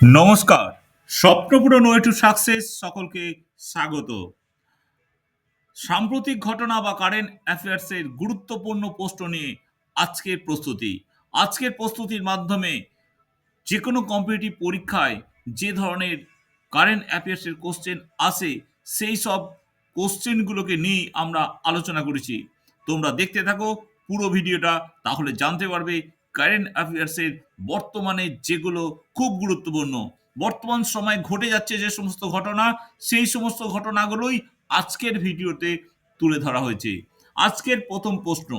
নমস্কার। স্বপ্নপূরণ way to success সকলকে স্বাগত। সাম্প্রতিক ঘটনা বা কারেন্ট অ্যাফেয়ার্সের গুরুত্বপূর্ণ প্রশ্ন নিয়ে আজকের প্রস্তুতি। আজকের প্রস্তুতির মাধ্যমে যে কোনো কম্পিটিটিভ পরীক্ষায় যে ধরনের কারেন্ট অ্যাফেয়ার্সের কোশ্চেন আসে, সেই সব কোশ্চেনগুলোকে নিয়ে আমরা আলোচনা করেছি। তোমরা দেখতে থাকো পুরো ভিডিওটা তাহলে জানতে পারবে কারেন্ট অ্যাফেয়ার্সের বর্তমানে যেগুলো খুব গুরুত্বপূর্ণ, বর্তমান সময় ঘটে যাচ্ছে যে সমস্ত ঘটনা, সেই সমস্ত ঘটনাগুলোই আজকের ভিডিওতে তুলে ধরা হয়েছে। আজকের প্রথম প্রশ্ন,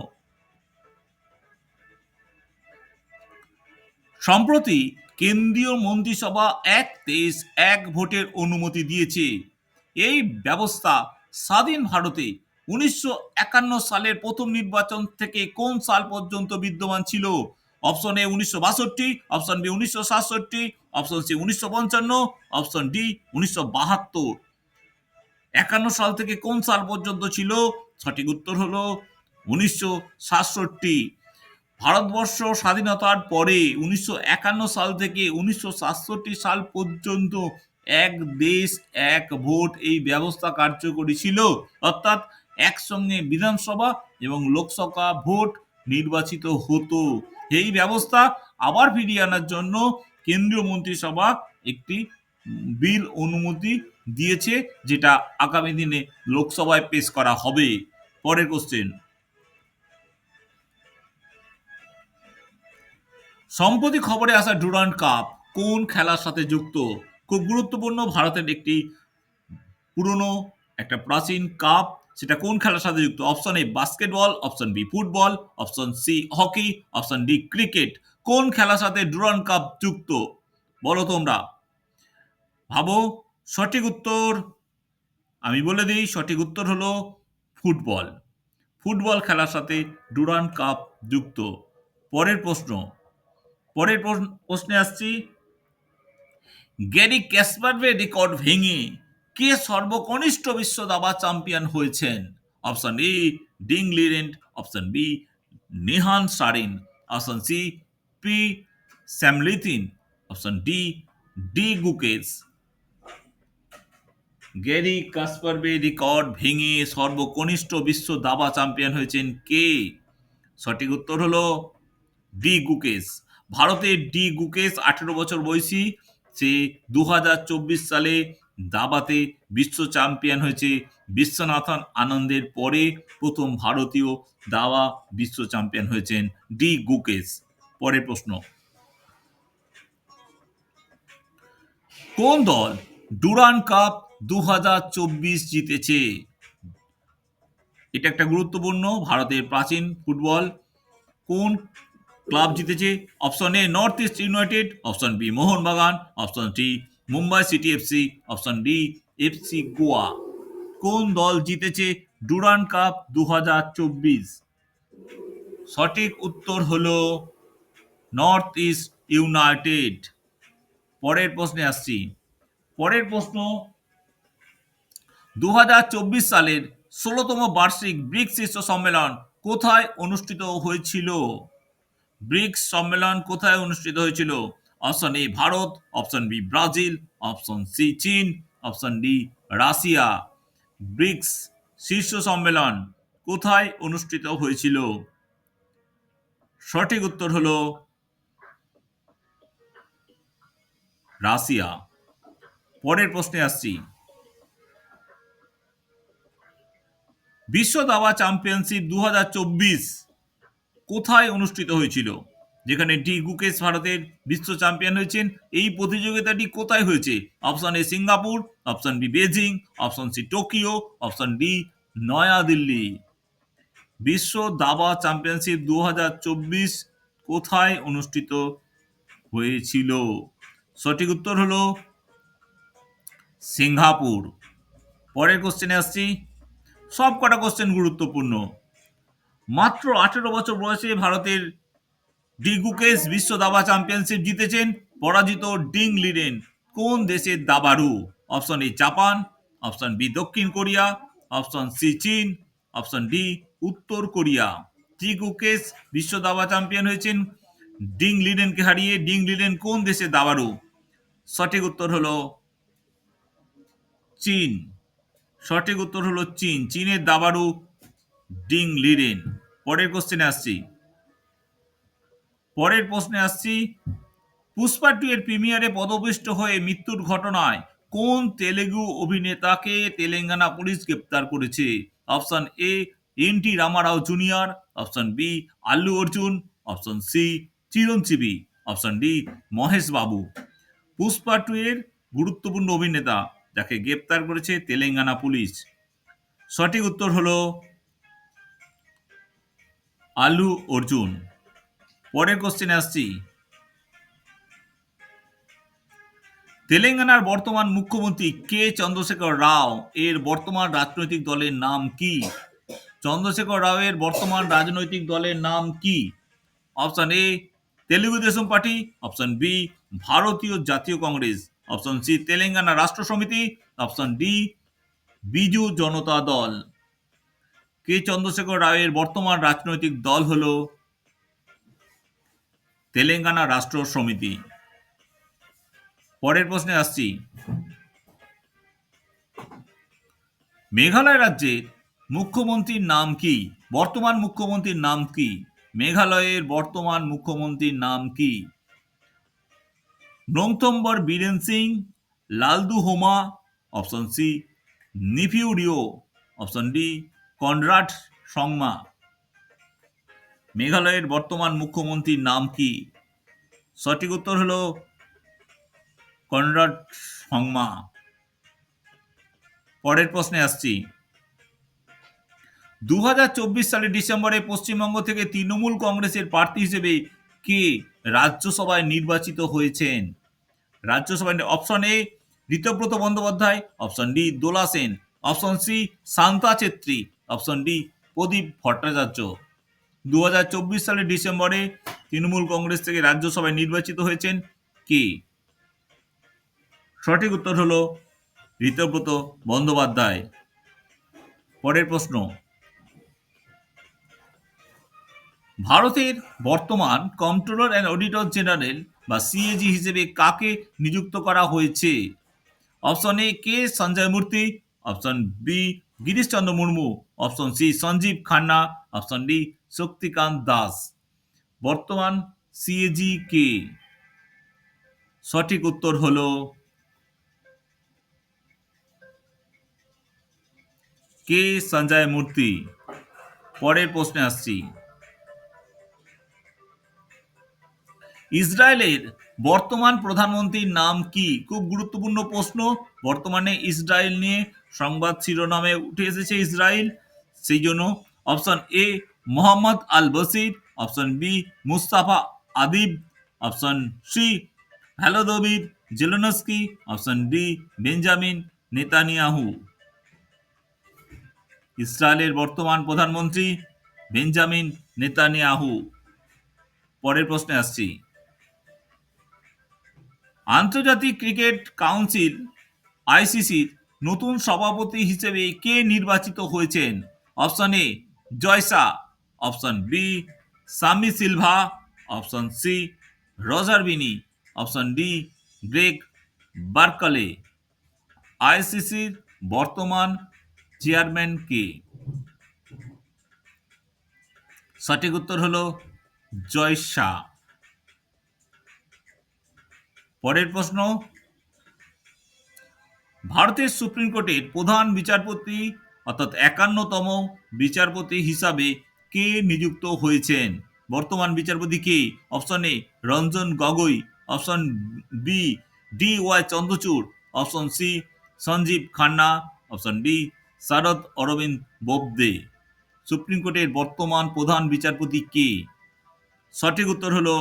সম্প্রতি কেন্দ্রীয় মন্ত্রিসভা এক তেইশ এক ভোটের অনুমতি দিয়েছে। এই ব্যবস্থা স্বাধীন ভারতে উনিশশো একান্ন সালের প্রথম নির্বাচন থেকে কোন সাল পর্যন্ত বিদ্যমান ছিল? অপশন এ উনিশশো বাষট্টি অপশন বি উনিশশো সাতষট্টি অপশন সি উনিশশো পঞ্চান্ন অপশন ডি উনিশশো বাহাত্তর। একান্ন সাল থেকে কোন সাল পর্যন্ত ছিল? সঠিক উত্তর হলো উনিশশো সাতষট্টি। ভারতবর্ষ স্বাধীনতার পরে উনিশশো একান্ন সাল থেকে উনিশশো সাতষট্টি সাল পর্যন্ত এক দেশ, এক ভোট এই ব্যবস্থা কার্যকরী ছিল। অর্থাৎ একসঙ্গে বিধানসভা এবং লোকসভা ভোট নির্বাচিত হতো। এই ব্যবস্থা আবার ফিরিয়ে আনার জন্য কেন্দ্রীয় মন্ত্রিসভা একটি বিল অনুমতি দিয়েছে, যেটা আগামী দিনে লোকসভায় পেশ করা হবে। পরের কোশ্চেন সম্প্রতি খবরে আসা ডুরান্ড কাপ কোন খেলার সাথে যুক্ত? খুব গুরুত্বপূর্ণ, ভারতের একটি পুরনো, একটা প্রাচীন কাপ সেটা কোন খেলার সাথে যুক্ত? Option A basketball option B football option C hockey option D cricket কোন খেলার সাথে ডুরান্ড কাপ যুক্ত? বলো তোমরা। ভাবো, সঠিক উত্তর। আমি বলে দিই, সঠিক উত্তর হলো ফুটবল ফুটবল খেলার সাথে ডুরান্ড কাপ যুক্ত। পরের প্রশ্ন। পরের প্রশ্ন- আসছি। গ্যারি ক্যাসপারভের রেকর্ড ভেঙে কে সর্বকনিষ্ঠ বিশ্ব দাবা চ্যাম্পিয়ন হয়েছেন? Option A, Ding Liren, option B, Nihal Sarin, option C, P, স্যামলিথিন, option D D Gukesh Garry কাসপারবে record ভেঙে সর্বকনিষ্ঠ বিশ্ব দাবা চ্যাম্পিয়ন হয়েছেন কে? সঠিক উত্তর হলো ডি গুকেশ ভারতের ডি গুকেশ আঠেরো বছর বয়সী, সে দু হাজার চব্বিশ সালে দাবাতে বিশ্ব চ্যাম্পিয়ন হয়েছে বিশ্বনাথন আনন্দের পরে প্রথম ভারতীয় দাবা বিশ্ব চ্যাম্পিয়ন হয়েছেন ডি গুকেশ। পরের প্রশ্ন। কোন দল ডুরান কাপ দু হাজার চব্বিশ জিতেছে? এটা একটা গুরুত্বপূর্ণ, ভারতের প্রাচীন ফুটবল। কোন ক্লাব জিতেছে? Option A, North East United, option B, Mohun Bagan, option C Mumbai City FC option D, FC Goa. কোন দল জিতেছে ডুরান কাপ দু হাজার চব্বিশ? সঠিক উত্তর হলো নর্থ ইস্ট ইউনাইটেড। পরের প্রশ্নে আসছি। পরের প্রশ্ন দু হাজার চব্বিশ সালের ষোলোতম বার্ষিক ব্রিক্স শীর্ষ সম্মেলন কোথায় অনুষ্ঠিত হয়েছিল? ব্রিক্স সম্মেলন কোথায় অনুষ্ঠিত হয়েছিল? Option A Bharat option B Brazil option C চীন অপশন ডি রাশিয়া ব্রিক্স শীর্ষ সম্মেলন কোথায় অনুষ্ঠিত হয়েছিল? সঠিক উত্তর হলো রাশিয়া। পরের প্রশ্নে আসছি। বিশ্ব দাবা চ্যাম্পিয়নশিপ দু হাজার চব্বিশ কোথায় অনুষ্ঠিত হয়েছিল? যেখানে ডি গুকেশ ভারতের বিশ্ব চ্যাম্পিয়ন হয়েছেন, এই প্রতিযোগিতাটি কোথায় হয়েছে? Option A Singapore, option B Beijing option C Tokyo, option D New Delhi. বিশ্ব দাবা চ্যাম্পিয়নশিপ দু হাজার চব্বিশ কোথায় অনুষ্ঠিত হয়েছিল? সঠিক উত্তর হলো সিঙ্গাপুর। পরের কোশ্চেনে আসছি। সব কটা কোশ্চেন গুরুত্বপূর্ণ। মাত্র আঠেরো বছর বয়সে ভারতের ডি গুকেশ বিশ্ব দাবা চ্যাম্পিয়নশিপ জিতেছেন পরাজিত ডিং লিডেন। কোন দেশের দাবাড়ু? Option A Japan, option B দক্ষিণ কোরিয়া, অপশন সি চীন, অপশন ডি উত্তর কোরিয়া। গুকেশ বিশ্ব দাবা চ্যাম্পিয়ন হয়েছেন ডিং লিডেনকে হারিয়ে। ডিং লিডেন কোন দেশের দাবাড়ু? সঠিক উত্তর হলো চীন। সঠিক উত্তর হলো চীন। চীনের দাবারু ডিং লিডেন। পরের কোশ্চেনে আসছি। পরের প্রশ্নে আসছি। পুষ্পা টু এর প্রিমিয়ারে পদপিষ্ট হয়ে মৃত্যুর ঘটনায় কোন তেলেগু অভিনেতাকে তেলেঙ্গানা পুলিশ গ্রেপ্তার করেছে? Option A, N T Rama Rao junior, option B, Allu Arjun, option C, Chiranjeevi, option D, Mahesh Babu. Pushpa two এর গুরুত্বপূর্ণ অভিনেতা যাকে গ্রেপ্তার করেছে তেলেঙ্গানা পুলিশ। সঠিক উত্তর হলো আলু অর্জুন। পরের কোশ্চেনে আসছি। তেলেঙ্গানার বর্তমান মুখ্যমন্ত্রী কে? চন্দ্রশেখর রাও? এর বর্তমান রাজনৈতিক দলের নাম কি? চন্দ্রশেখর রাওয়ের বর্তমান রাজনৈতিক দলের নাম কি? Option A Telugu Desam party. Option B ভারতীয় জাতীয় কংগ্রেস। অপশন সি তেলেঙ্গানা রাষ্ট্র সমিতি। অপশন ডি বিজু জনতা দল। কে? চন্দ্রশেখর রাওয়ের বর্তমান রাজনৈতিক দল হল তেলেঙ্গানা রাষ্ট্র সমিতি। পরের প্রশ্নে আসছি। মেঘালয় রাজ্যের মুখ্যমন্ত্রীর নাম কি? বর্তমান মুখ্যমন্ত্রীর নাম কি? মেঘালয়ের বর্তমান মুখ্যমন্ত্রীর নাম কি? নংথম্বর Biren Singh, Lalduhoma, option C, Neiphiu Rio, option D, Conrad Sangma মেঘালয়ের বর্তমান মুখ্যমন্ত্রীর নাম কি? সঠিক উত্তর হলো কনরাড সংমা পরের প্রশ্নে আসছি। দু হাজার চব্বিশ সালের ডিসেম্বরে পশ্চিমবঙ্গ থেকে তৃণমূল কংগ্রেসের প্রার্থী হিসেবে কে রাজ্যসভায় নির্বাচিত হয়েছেন? রাজ্যসভায় option A, Ritabrata Bandyopadhyay, option D, Dola Sen, option C, Shanta Chhetri, option D, Pradip Bhattacharya. দু হাজার চব্বিশ সালের ডিসেম্বরে তৃণমূল কংগ্রেস থেকে রাজ্যসভায় নির্বাচিত হয়েছেন কে? সঠিক উত্তর হল ঋতব্রত বন্দ্যোপাধ্যায়। পরের প্রশ্ন। ভারতের বর্তমান কন্ট্রোলার অ্যান্ড অডিটর জেনারেল বা সিএজি হিসেবে কাকে নিযুক্ত করা হয়েছে? Option A, K? Sanjay Murthy. Option B Girish Chandra Murmu option C Sanjiv Khanna option D Shaktikanta Das বর্তমান সিএজি কে সঠিক উত্তর হল কে সঞ্জয় মূর্তি পরের প্রশ্নে আসছি। ইসরায়েলের বর্তমান প্রধানমন্ত্রীর নাম কি? খুব গুরুত্বপূর্ণ প্রশ্ন। বর্তমানে ইসরায়েল নিয়ে সংবাদ শিরোনামে উঠে এসেছে ইসরায়েল। সেই জন্য option A, Mohammad al Bashir option B, Mustafa Adib, option C Volodymyr Zelensky, option D, Benjamin Netanyahu. ইসরায়েলের বর্তমান প্রধানমন্ত্রী বেঞ্জামিন নেতানিয়াহু। পরের প্রশ্নে আসছি। আন্তর্জাতিক ক্রিকেট কাউন্সিল আইসিসির নতুন সভাপতি হিসেবে কে নির্বাচিত হয়েছেন? Option A Jay Shah option B, Shammi Silva. Option C, Roger Binny. Option D, Greg Barclay. আইসিসির বর্তমান চেয়ারম্যান কে? সঠিক উত্তর হল জয় শাহ। পরের প্রশ্ন, ভারতের সুপ্রিম কোর্টের প্রধান বিচারপতি অর্থাৎ একান্নতম বিচারপতি হিসাবে কে নিযুক্ত হয়েছেন? বর্তমান বিচারপতি কে? Option A, Ranjan Gogoi, option B D Y Chandrachud, option C Sanjiv Khanna, option D Sharad Arvind Bobde. Supreme কোর্টের বর্তমান প্রধান বিচারপতি কে? সঠিক উত্তর হলো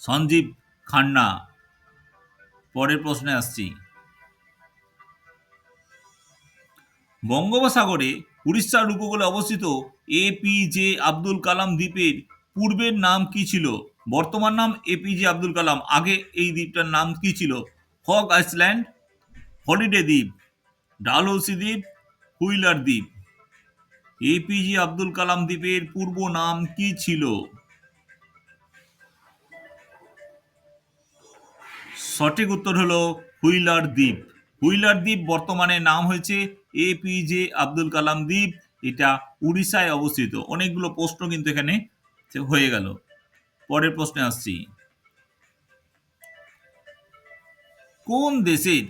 সঞ্জীব খান্না। পরের প্রশ্নে আসছি। বঙ্গোপসাগরে উড়িষ্যার উপকূলে অবস্থিত এপিজে আব্দুল কালাম দ্বীপের পূর্বের নাম কি ছিল? বর্তমান নাম এপিজে আব্দুল কালাম। আগে এই দ্বীপটার নাম কি ছিল? হক আইসল্যান্ড, হলিডে দ্বীপ, ডালহৌসি দ্বীপ, হুইলার দ্বীপ। এপিজে আব্দুল কালাম দ্বীপের পূর্ব নাম কি ছিল? সঠিক উত্তর হলো হুইলার দ্বীপ। হুইলার দ্বীপ বর্তমানে নাম হয়েছে এপিজে আব্দুল কালাম দ্বীপ। এটা উড়িষ্যায় অবস্থিত। অনেকগুলো প্রশ্ন কিন্তু এখানে হয়ে গেল। পরের প্রশ্নে আসছি। কোন দেশের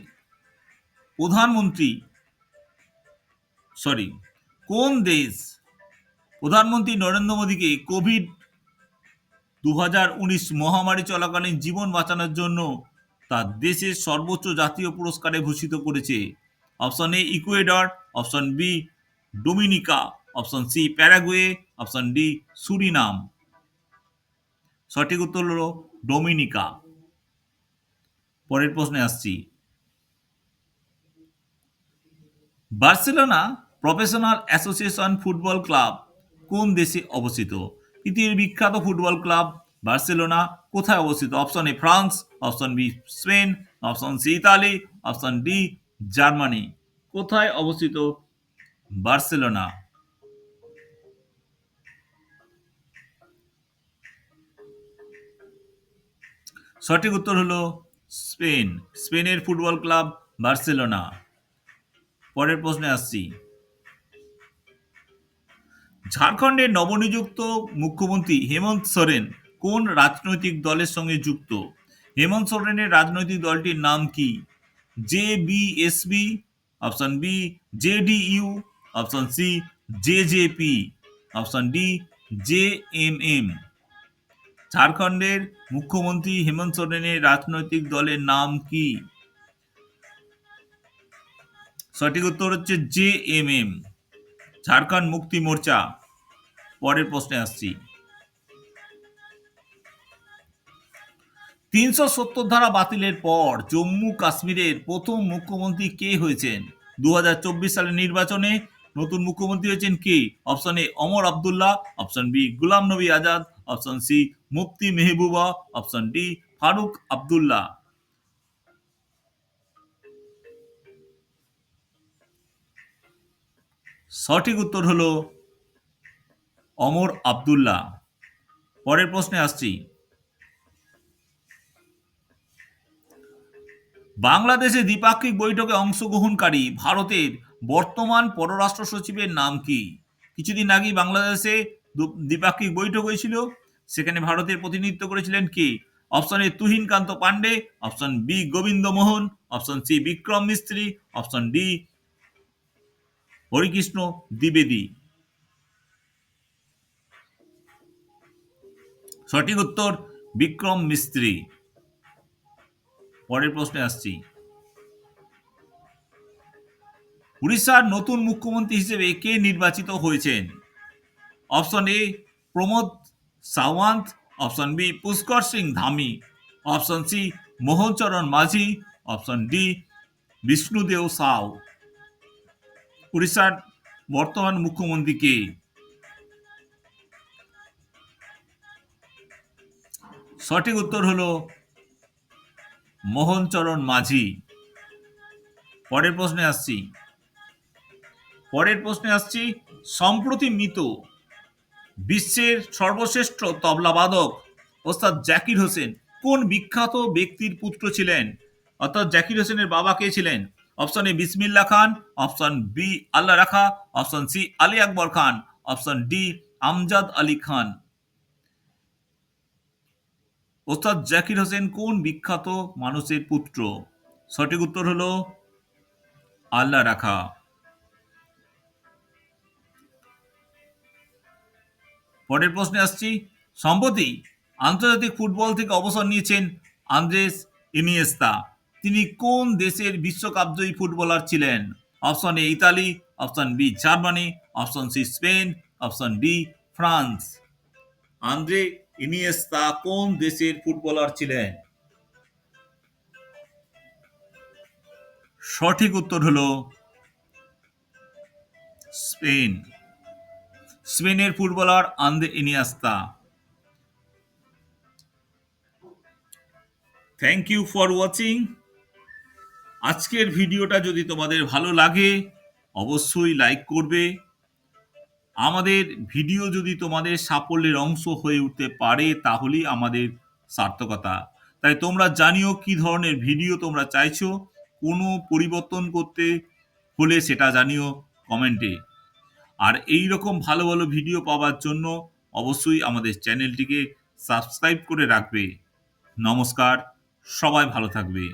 প্রধানমন্ত্রী সরি, কোন দেশ প্রধানমন্ত্রী নরেন্দ্র মোদীকে কোভিড দু হাজার উনিশ মহামারী চলাকালীন জীবন বাঁচানোর জন্য তার দেশের সর্বোচ্চ জাতীয় পুরস্কারে ভূষিত করেছে। Option A Ecuador, option B Dominica, option C Paraguay, option D Suriname. সঠিক উত্তর হলো ডোমিনিকা। পরের প্রশ্নে আসছি। Barcelona professional association football club কোন দেশে অবস্থিত? পৃথিবীর বিখ্যাত ফুটবল ক্লাব বার্সেলোনা কোথায় অবস্থিত? Option A France option B Spain option C Italy option D Germany কোথায় অবস্থিত? বার্সেলোনা সঠিক উত্তর হলো স্পেন। স্পেনের ফুটবল ক্লাব বার্সেলোনা। পরের প্রশ্নে আসছি। ঝাড়খণ্ডের নবনিযুক্ত মুখ্যমন্ত্রী হেমন্ত সোরেন কোন রাজনৈতিক দলের সঙ্গে যুক্ত? হেমন্ত সোরেনের রাজনৈতিক দলটির নাম কি? J B S B option B J D U option C J J P option D J M M ঝাড়খণ্ডের মুখ্যমন্ত্রী হেমন্ত সোরেনের রাজনৈতিক দলের নাম কি? সঠিক উত্তর হচ্ছে জে এম এম ঝাড়খণ্ড মুক্তি মোর্চা। পরের প্রশ্নে আসছি। তিনশো সত্তর ধারা বাতিলের পর জম্মু কাশ্মীরের প্রথম মুখ্যমন্ত্রী কে হয়েছেন? দু হাজার চব্বিশ সালের নির্বাচনে নতুন মুখ্যমন্ত্রী হয়েছেন কে? Option A Omar Abdullah, option B Ghulam Nabi Azad, option C Mufti Mehbooba, option D Farooq Abdullah. সঠিক উত্তর হল অমর আবদুল্লাহ। পরের প্রশ্নে আসছি। বাংলাদেশে দ্বিপাক্ষিক বৈঠকে অংশগ্রহণকারী ভারতের বর্তমান পররাষ্ট্র সচিবের নাম কি? কিছুদিন আগেই বাংলাদেশে দ্বিপাক্ষিক বৈঠক হয়েছিল। সেখানে ভারতের প্রতিনিধিত্ব করেছিলেন কে? Option A Tuhin Kanta Pandey option B Govind Mohan, option C Vikram Misri, option D Harikrishna দ্বিবেদী। সঠিক উত্তর বিক্রম মিস্ত্রি। পরের প্রশ্নে আসছি। উড়িষ্যার নতুন মুখ্যমন্ত্রী হিসেবে কে নির্বাচিত হয়েছেন? Option A, Pramod Sawant, option B, Pushkar Singh Dhami, option C, Mohan Charan Majhi, option D, Vishnudeo Sau. উড়িষ্যার বর্তমান মুখ্যমন্ত্রী কে? সঠিক উত্তর হলো মোহনচরণ মাঝি। পরের প্রশ্নে আসছি। পরের প্রশ্নে আসছি, সম্প্রতি মৃত বিশ্বের সর্বশ্রেষ্ঠ তবলাবাদক ওস্তাদ জাকির হোসেন কোন বিখ্যাত ব্যক্তির পুত্র ছিলেন? অর্থাৎ জাকির হোসেনের বাবা কে ছিলেন? অপশন এ Bismillah Khan, option B Allah Rakha, option C Ali Akbar Khan, option D Amjad Ali Khan. Ustad Zakir Hussain কোন বিখ্যাত মানুষের পুত্র? সঠিক উত্তর হল আল্লাহ রাখা। পরের প্রশ্নে আসছি, সম্প্রতি আন্তর্জাতিক ফুটবল থেকে অবসর নিয়েছেন আন্দ্রেস ইনিয়েস্তা। তিনি কোন দেশের বিশ্বকাপজয়ী ফুটবলার ছিলেন? Option A Italy, option B Germany, option C Spain, option D France. Andres Iniesta কোন দেশের ফুটবলার ছিলেন? সঠিক উত্তর হলো স্পেন। স্পেনের footballer Andres Iniesta. Thank you for watching আজকের ভিডিওটা যদি তোমাদের ভালো লাগে, অবশ্যই লাইক করবে। আমাদের ভিডিও যদি তোমাদের সাফল্যের অংশ হয়ে উঠতে পারে, তাহলেই আমাদের সার্থকতা। তাই তোমরা জানিও কি ধরনের ভিডিও তোমরা চাইছো, কোনো পরিবর্তন করতে হলে সেটা জানিও কমেন্টে। আর এই রকম ভালো ভালো ভিডিও পাওয়ার জন্য অবশ্যই আমাদের চ্যানেলটিকে সাবস্ক্রাইব করে রাখবে। নমস্কার, সবাই ভালো থাকবে।